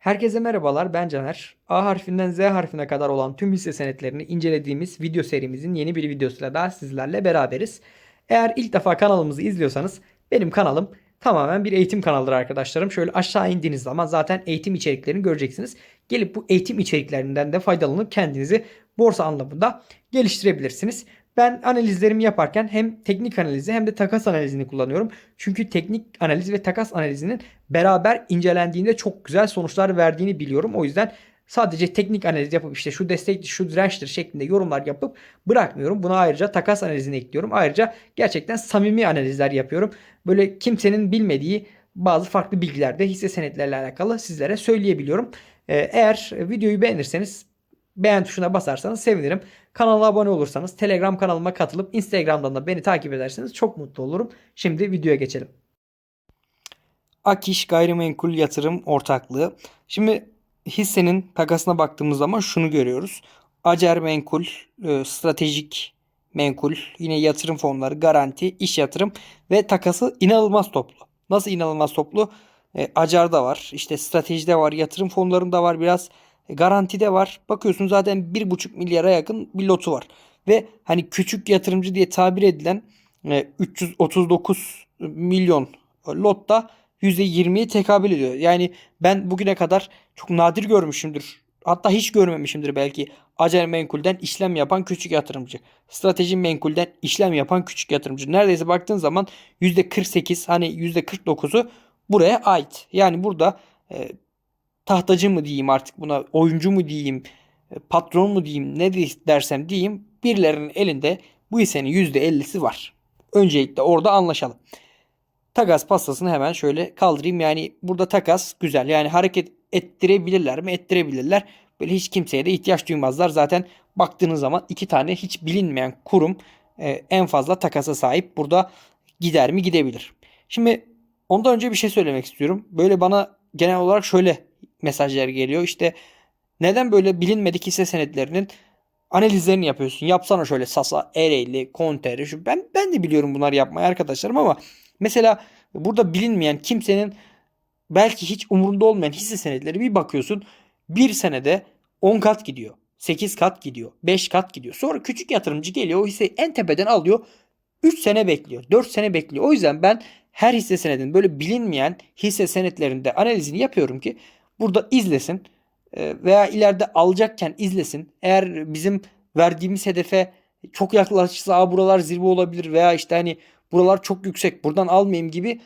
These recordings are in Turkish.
Herkese merhabalar ben Caner. A harfinden Z harfine kadar olan tüm hisse senetlerini incelediğimiz video serimizin yeni bir videosuyla daha sizlerle beraberiz. Eğer ilk defa kanalımızı izliyorsanız benim kanalım tamamen bir eğitim kanalıdır arkadaşlarım. Şöyle aşağı indiğiniz zaman zaten eğitim içeriklerini göreceksiniz. Gelip bu eğitim içeriklerinden de faydalanıp kendinizi borsa anlamında geliştirebilirsiniz. Ben analizlerimi yaparken hem teknik analizi hem de takas analizini kullanıyorum. Çünkü teknik analiz ve takas analizinin beraber incelendiğinde çok güzel sonuçlar verdiğini biliyorum. O yüzden sadece teknik analiz yapıp işte şu destek şu dirençtir şeklinde yorumlar yapıp bırakmıyorum. Buna ayrıca takas analizini ekliyorum. Ayrıca gerçekten samimi analizler yapıyorum. Böyle kimsenin bilmediği bazı farklı bilgiler de hisse senetleriyle alakalı sizlere söyleyebiliyorum. Ee, Eğer videoyu beğenirseniz beğen tuşuna basarsanız sevinirim. Kanala abone olursanız, Telegram kanalıma katılıp Instagram'dan da beni takip ederseniz çok mutlu olurum. Şimdi videoya geçelim. Akiş Gayrimenkul Yatırım Ortaklığı. Şimdi hissenin takasına baktığımız zaman şunu görüyoruz. Acer Menkul, e, Stratejik Menkul, yine yatırım fonları, garanti, iş yatırım ve takası inanılmaz toplu. Nasıl inanılmaz toplu? E, Acar'da var, işte stratejide var, yatırım fonlarında var biraz. E, garantide var. Bakıyorsun zaten 1,5 milyara yakın bir lotu var. Ve hani küçük yatırımcı diye tabir edilen e, 339 milyon lotta %20'ye tekabül ediyor. Yani ben bugüne kadar çok nadir görmüşümdür. Hatta hiç görmemişimdir belki. Acel menkulden işlem yapan küçük yatırımcı. Strateji menkulden işlem yapan küçük yatırımcı. Neredeyse baktığın zaman %48 hani %49'u buraya ait. Yani burada e, tahtacı mı diyeyim artık buna oyuncu mu diyeyim e, patron mu diyeyim ne dersem diyeyim birilerinin elinde bu hissenin %50'si var. Öncelikle orada anlaşalım. Takas pastasını hemen şöyle kaldırayım. Yani burada takas güzel. Yani hareket ettirebilirler mi? Ettirebilirler. Böyle hiç kimseye de ihtiyaç duymazlar. Zaten baktığınız zaman iki tane hiç bilinmeyen kurum e, en fazla takasa sahip. Burada gider mi? Gidebilir. Şimdi ondan önce bir şey söylemek istiyorum. Böyle bana genel olarak şöyle mesajlar geliyor. İşte neden böyle bilinmedik hisse senetlerinin analizlerini yapıyorsun? Yapsana şöyle Sasa, Ereğli, Konteri. Şu ben ben de biliyorum bunları yapmayı arkadaşlarım ama mesela burada bilinmeyen kimsenin belki hiç umurunda olmayan hisse senetleri bir bakıyorsun bir senede 10 kat gidiyor. 8 kat gidiyor. 5 kat gidiyor. Sonra küçük yatırımcı geliyor o hisseyi en tepeden alıyor. 3 sene bekliyor. 4 sene bekliyor. O yüzden ben her hisse senedinin böyle bilinmeyen hisse senetlerinde analizini yapıyorum ki burada izlesin e, veya ileride alacakken izlesin. Eğer bizim verdiğimiz hedefe çok yaklaşırsa buralar zirve olabilir veya işte hani buralar çok yüksek buradan almayayım gibi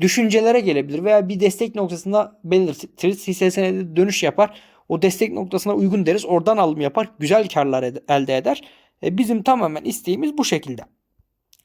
düşüncelere gelebilir veya bir destek noktasında belirtiriz. Hisse senedi dönüş yapar. O destek noktasına uygun deriz. Oradan alım yapar. Güzel karlar elde eder. E, bizim tamamen isteğimiz bu şekilde.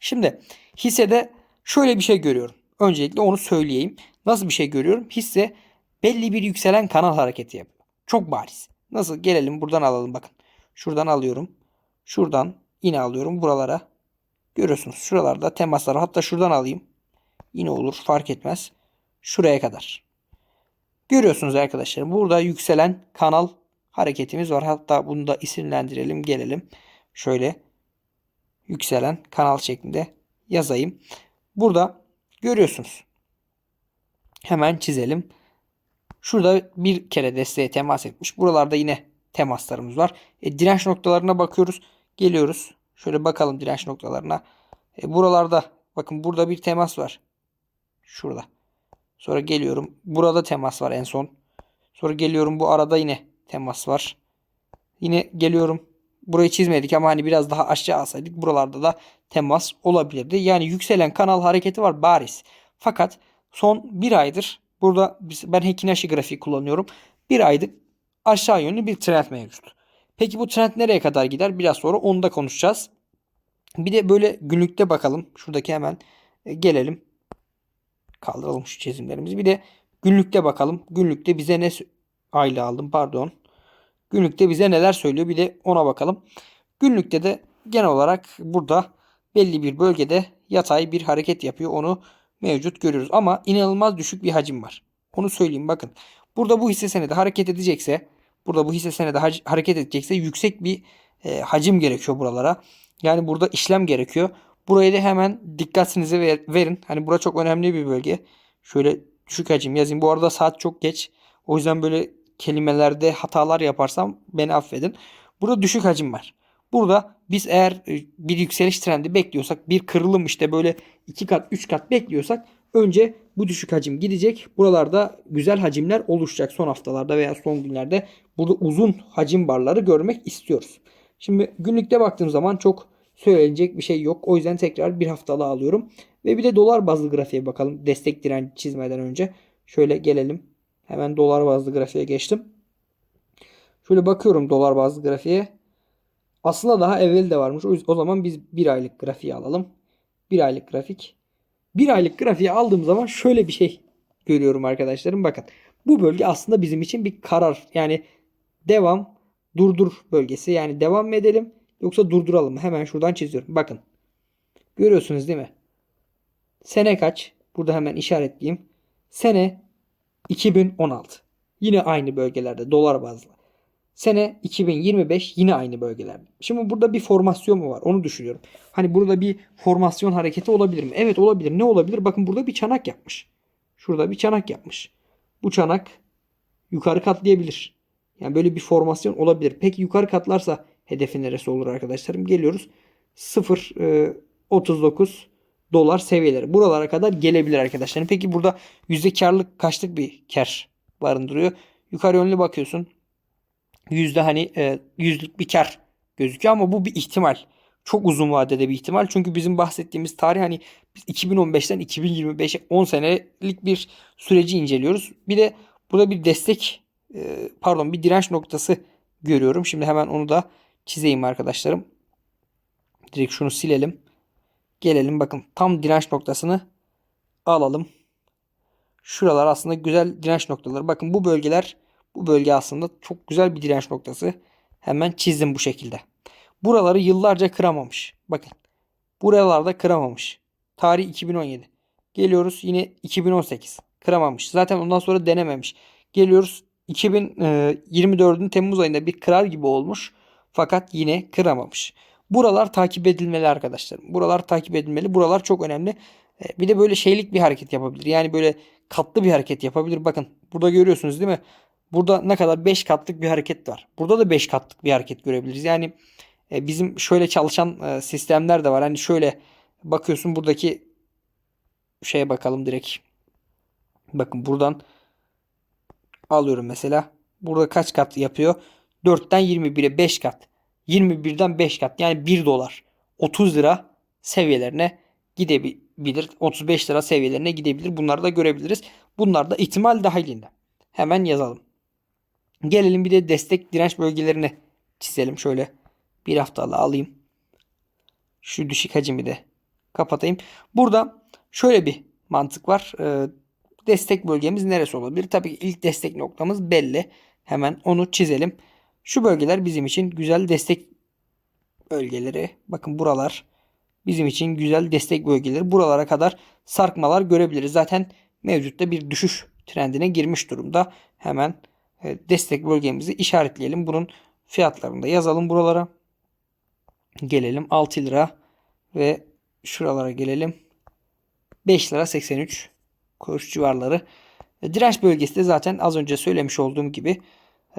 Şimdi hissede şöyle bir şey görüyorum. Öncelikle onu söyleyeyim. Nasıl bir şey görüyorum? Hisse belli bir yükselen kanal hareketi yapıyor. Çok bariz. Nasıl? Gelelim buradan alalım bakın. Şuradan alıyorum. Şuradan yine alıyorum buralara. Görüyorsunuz şuralarda temaslar. Hatta şuradan alayım. Yine olur fark etmez. Şuraya kadar. Görüyorsunuz arkadaşlar. Burada yükselen kanal hareketimiz var. Hatta bunu da isimlendirelim. Gelelim. Şöyle yükselen kanal şeklinde yazayım. Burada görüyorsunuz. Hemen çizelim. Şurada bir kere desteğe temas etmiş. Buralarda yine temaslarımız var. E, direnç noktalarına bakıyoruz. Geliyoruz. Şöyle bakalım direnç noktalarına. E, buralarda bakın burada bir temas var. Şurada. Sonra geliyorum. Burada temas var en son. Sonra geliyorum bu arada yine temas var. Yine geliyorum. Burayı çizmedik ama hani biraz daha aşağı alsaydık buralarda da temas olabilirdi. Yani yükselen kanal hareketi var bariz. Fakat son bir aydır burada ben Hekinashi grafiği kullanıyorum. Bir aydır aşağı yönlü bir trend mevcut. Peki bu trend nereye kadar gider? Biraz sonra onu da konuşacağız. Bir de böyle günlükte bakalım. Şuradaki hemen e, gelelim. Kaldıralım şu çizimlerimizi. Bir de günlükte bakalım. Günlükte bize ne aylı aldım pardon. Günlükte bize neler söylüyor bir de ona bakalım. Günlükte de genel olarak burada belli bir bölgede yatay bir hareket yapıyor. Onu mevcut görüyoruz. Ama inanılmaz düşük bir hacim var. Onu söyleyeyim bakın. Burada bu hisse senedi hareket edecekse burada bu hisse senedi hareket edecekse yüksek bir e, hacim gerekiyor buralara. Yani burada işlem gerekiyor. Burayı da hemen dikkatinize ver, verin. Hani bura çok önemli bir bölge. Şöyle düşük hacim yazayım. Bu arada saat çok geç. O yüzden böyle kelimelerde hatalar yaparsam beni affedin. Burada düşük hacim var. Burada biz eğer e, bir yükseliş trendi bekliyorsak bir kırılım işte böyle 2 kat 3 kat bekliyorsak önce bu düşük hacim gidecek. Buralarda güzel hacimler oluşacak son haftalarda veya son günlerde. Burada uzun hacim barları görmek istiyoruz. Şimdi günlükte baktığım zaman çok söylenecek bir şey yok. O yüzden tekrar bir haftalığı alıyorum. Ve bir de dolar bazlı grafiğe bakalım. Destek direnci çizmeden önce. Şöyle gelelim. Hemen dolar bazlı grafiğe geçtim. Şöyle bakıyorum dolar bazlı grafiğe. Aslında daha evvel de varmış. O, o zaman biz bir aylık grafiği alalım. Bir aylık grafik. Bir aylık grafiği aldığım zaman şöyle bir şey görüyorum arkadaşlarım. Bakın bu bölge aslında bizim için bir karar. Yani devam durdur bölgesi. Yani devam mı edelim yoksa durduralım mı? Hemen şuradan çiziyorum. Bakın. Görüyorsunuz değil mi? Sene kaç? Burada hemen işaretleyeyim. Sene 2016. Yine aynı bölgelerde dolar bazlı. Sene 2025 yine aynı bölgelerde. Şimdi burada bir formasyon mu var? Onu düşünüyorum. Hani burada bir formasyon hareketi olabilir mi? Evet olabilir. Ne olabilir? Bakın burada bir çanak yapmış. Şurada bir çanak yapmış. Bu çanak yukarı katlayabilir. Yani böyle bir formasyon olabilir. Peki yukarı katlarsa hedefi neresi olur arkadaşlarım? Geliyoruz. 0.39 dolar seviyeleri. Buralara kadar gelebilir arkadaşlar. Peki burada yüzde karlık kaçlık bir kar barındırıyor? Yukarı yönlü bakıyorsun. Yüzde hani e, yüzlük bir kar gözüküyor ama bu bir ihtimal. Çok uzun vadede bir ihtimal. Çünkü bizim bahsettiğimiz tarih hani biz 2015'ten 2025'e 10 senelik bir süreci inceliyoruz. Bir de burada bir destek e, pardon bir direnç noktası görüyorum. Şimdi hemen onu da çizeyim arkadaşlarım. Direkt şunu silelim. Gelelim bakın tam direnç noktasını alalım. Şuralar aslında güzel direnç noktaları. Bakın bu bölgeler bu bölge aslında çok güzel bir direnç noktası. Hemen çizdim bu şekilde. Buraları yıllarca kıramamış. Bakın. Buralarda kıramamış. Tarih 2017. Geliyoruz yine 2018. Kıramamış. Zaten ondan sonra denememiş. Geliyoruz 2024'ün Temmuz ayında bir kırar gibi olmuş. Fakat yine kıramamış. Buralar takip edilmeli arkadaşlar. Buralar takip edilmeli. Buralar çok önemli. E, bir de böyle şeylik bir hareket yapabilir. Yani böyle katlı bir hareket yapabilir. Bakın burada görüyorsunuz değil mi? Burada ne kadar 5 katlık bir hareket var. Burada da 5 katlık bir hareket görebiliriz. Yani e, bizim şöyle çalışan e, sistemler de var. Hani şöyle bakıyorsun buradaki şeye bakalım direkt. Bakın buradan alıyorum mesela. Burada kaç kat yapıyor? 4'ten 21'e 5 kat. 21'den 5 kat. Yani 1 dolar. 30 lira seviyelerine gidebilir. 35 lira seviyelerine gidebilir. Bunları da görebiliriz. Bunlar da ihtimal dahilinde. Hemen yazalım. Gelelim bir de destek direnç bölgelerini çizelim. Şöyle bir haftalığı alayım. Şu düşük hacimi de kapatayım. Burada şöyle bir mantık var. Ee, destek bölgemiz neresi olabilir? Tabii ilk destek noktamız belli. Hemen onu çizelim. Şu bölgeler bizim için güzel destek bölgeleri. Bakın buralar bizim için güzel destek bölgeleri. Buralara kadar sarkmalar görebiliriz. Zaten mevcutta bir düşüş trendine girmiş durumda. Hemen destek bölgemizi işaretleyelim. Bunun fiyatlarını da yazalım buralara. Gelelim 6 lira ve şuralara gelelim. 5 lira 83 kuruş civarları. E, direnç bölgesi de zaten az önce söylemiş olduğum gibi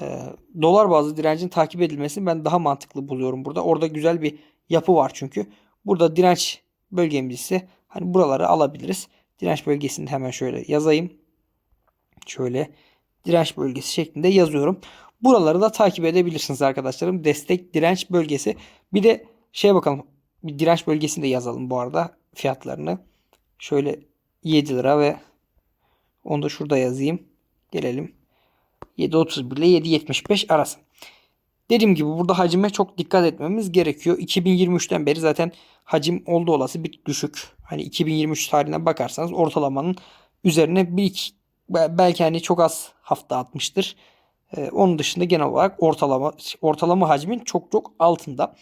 e, dolar bazlı direncin takip edilmesini ben daha mantıklı buluyorum burada. Orada güzel bir yapı var çünkü. Burada direnç bölgemiz ise hani buraları alabiliriz. Direnç bölgesini hemen şöyle yazayım. Şöyle direnç bölgesi şeklinde yazıyorum. Buraları da takip edebilirsiniz arkadaşlarım. Destek direnç bölgesi. Bir de şeye bakalım. Bir direnç bölgesini de yazalım bu arada fiyatlarını. Şöyle 7 lira ve onu da şurada yazayım. Gelelim. 7.31 ile 7.75 arası. Dediğim gibi burada hacime çok dikkat etmemiz gerekiyor. 2023'ten beri zaten hacim oldu olası bir düşük. Hani 2023 tarihine bakarsanız ortalamanın üzerine bir belki hani çok az hafta atmıştır. Ee, onun dışında genel olarak ortalama ortalama hacmin çok çok altında.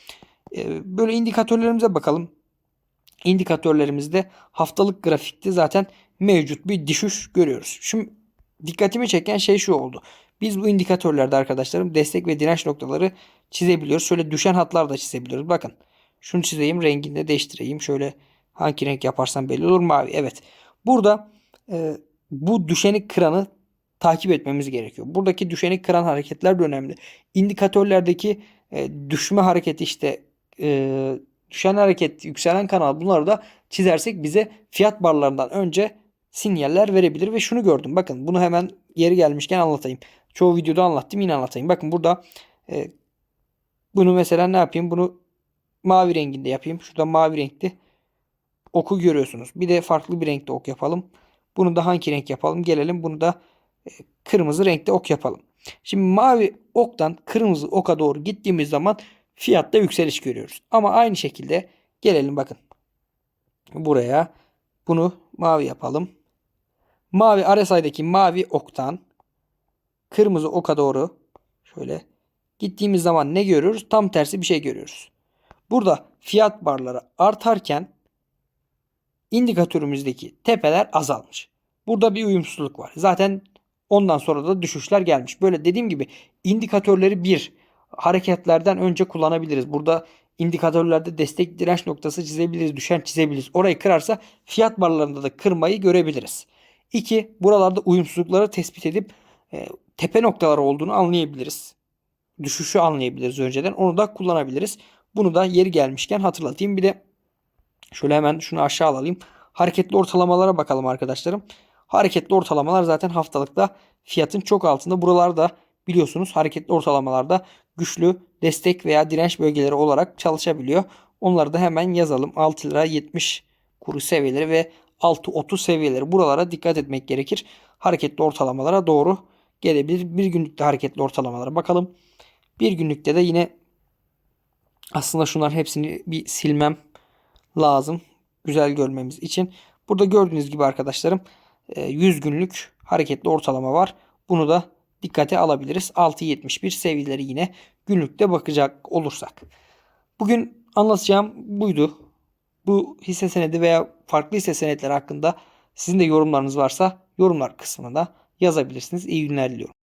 Ee, böyle indikatörlerimize bakalım. İndikatörlerimizde haftalık grafikte zaten mevcut bir düşüş görüyoruz. Şimdi dikkatimi çeken şey şu oldu. Biz bu indikatörlerde arkadaşlarım destek ve direnç noktaları çizebiliyoruz. Şöyle düşen hatlar da çizebiliyoruz. Bakın şunu çizeyim rengini de değiştireyim. Şöyle hangi renk yaparsam belli olur mavi. Evet. Burada e, bu düşeni kıranı takip etmemiz gerekiyor. Buradaki düşeni kıran hareketler de önemli. İndikatörlerdeki e, düşme hareketi işte e, düşen hareket, yükselen kanal bunları da çizersek bize fiyat barlarından önce sinyaller verebilir ve şunu gördüm. Bakın bunu hemen yeri gelmişken anlatayım. Çoğu videoda anlattım yine anlatayım. Bakın burada e, bunu mesela ne yapayım? Bunu mavi renginde yapayım. Şurada mavi renkli oku görüyorsunuz. Bir de farklı bir renkte ok yapalım. Bunu da hangi renk yapalım? Gelelim bunu da e, kırmızı renkte ok yapalım. Şimdi mavi oktan kırmızı oka doğru gittiğimiz zaman fiyatta yükseliş görüyoruz. Ama aynı şekilde gelelim bakın. Buraya bunu mavi yapalım. Mavi RSI'deki mavi oktan kırmızı oka doğru şöyle gittiğimiz zaman ne görüyoruz? Tam tersi bir şey görüyoruz. Burada fiyat barları artarken indikatörümüzdeki tepeler azalmış. Burada bir uyumsuzluk var. Zaten ondan sonra da düşüşler gelmiş. Böyle dediğim gibi indikatörleri bir hareketlerden önce kullanabiliriz. Burada indikatörlerde destek direnç noktası çizebiliriz, düşen çizebiliriz. Orayı kırarsa fiyat barlarında da kırmayı görebiliriz. İki, buralarda uyumsuzlukları tespit edip e, tepe noktaları olduğunu anlayabiliriz. Düşüşü anlayabiliriz önceden. Onu da kullanabiliriz. Bunu da yeri gelmişken hatırlatayım. Bir de şöyle hemen şunu aşağı alayım. Hareketli ortalamalara bakalım arkadaşlarım. Hareketli ortalamalar zaten haftalıkta fiyatın çok altında. Buralarda biliyorsunuz hareketli ortalamalarda güçlü destek veya direnç bölgeleri olarak çalışabiliyor. Onları da hemen yazalım. 6 lira 70 kuru seviyeleri ve 6.30 seviyeleri. Buralara dikkat etmek gerekir. Hareketli ortalamalara doğru gelebilir. Bir günlükte hareketli ortalamalara bakalım. Bir günlükte de yine aslında şunların hepsini bir silmem lazım. Güzel görmemiz için. Burada gördüğünüz gibi arkadaşlarım 100 günlük hareketli ortalama var. Bunu da dikkate alabiliriz. 6.71 seviyeleri yine günlükte bakacak olursak. Bugün anlatacağım buydu. Bu hisse senedi veya farklı hisse senetleri hakkında sizin de yorumlarınız varsa yorumlar kısmına da yazabilirsiniz. İyi günler diliyorum.